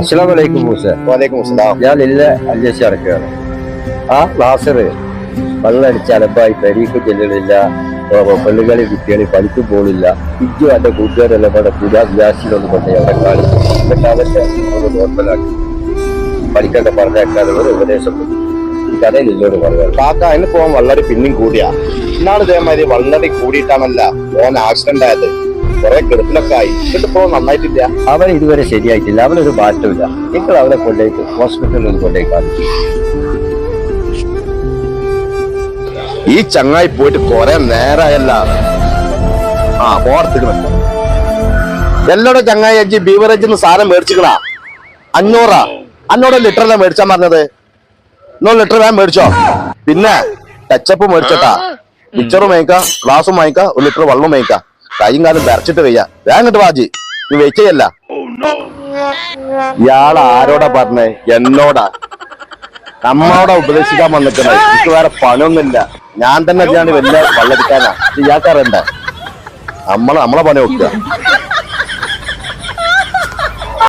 അസ്സലാമലൈക്കും മൂസ. വാലേക്കും അസ്സലാം ഞാൻ ഇല്ല അന്വേഷിച്ച് അടക്കുകയാണ് ആ ലാസർ വെള്ളടിച്ച് അലമ്പായി പെരീക്ക് ചെല്ലുന്നില്ല. പെണ്ണുകളി കുട്ടികളി പണിക്ക് പോളില്ല ഇജ്ജു എന്റെ കൂട്ടുകാരെല്ലാം കൂടെ പുരാ ഗ്യാസിലൊന്നും കൊണ്ട് അവിടെ കാണിച്ചു. എന്നിട്ട് അവന്റെ ഒന്ന് നോർമലാക്കി. പഠിക്കൊക്കെ പറഞ്ഞേക്കാതെ ഒരു ഉപദേശം കഥയിൽ ഇല്ലോട് പറയാം കാക്ക അതിന് പോകാൻ വള്ളടി പിന്നെയും കൂടിയാ. ഇന്നാണ് ഇതേമാതിരി വള്ളടി കൂടിയിട്ടാണല്ല ഓൻ ആക്സിഡന്റ് ആയത്. കുറെ കിടപ്പിലൊക്കെ ആയി. എന്നിട്ട് ഇപ്പൊ നന്നായിട്ടില്ല. അവൻ ഇതുവരെ ശരിയായിട്ടില്ല. അവനൊരു മാറ്റമില്ല നിങ്ങൾ അവനെ കൊണ്ടുപോയിട്ട് ഹോസ്പിറ്റലിൽ കൊണ്ടുപോയി കാണിച്ചു ഈ ചങ്ങായി പോയിട്ട് കുറെ നേരമായല്ല. ആ ഓർത്തിക്കണം എല്ലോടെ ചങ്ങായി അഞ്ചി ബീവറേജ് സാധനം മേടിച്ചിക്കണാ? അഞ്ഞൂറാ? അഞ്ഞൂറ് ലിറ്ററല്ല മേടിച്ചാൻ പറഞ്ഞത്? നൂറ് ലിറ്റർ വേഗം മേടിച്ചോ. പിന്നെ ടച്ചപ്പ് മേടിച്ചോട്ടാ. മിച്ചറും വാങ്ങിക്കാം ഗ്ലാസും വാങ്ങിക്കാം ഒരു ലിറ്റർ വെള്ളം മേയ്ക്ക കൈയും കാലം വരച്ചിട്ട് വയ്യ. വേങ്ങട്ട് വാജി. നീ വെച്ചയല്ല ഇയാൾ ആരോടാ പറഞ്ഞേ? എന്നോടാ. നമ്മളോടെ ഉപദേശിക്കാൻ വന്നിട്ടുണ്ട് എനിക്ക് വേറെ പണിയൊന്നുമില്ല. ഞാൻ തന്നെ ഞാൻ വലിയ വള്ളെടുക്കാനാ ഇയാൾക്കറിയണ്ടേ നമ്മളെ നമ്മളെ പണി നോക്കുക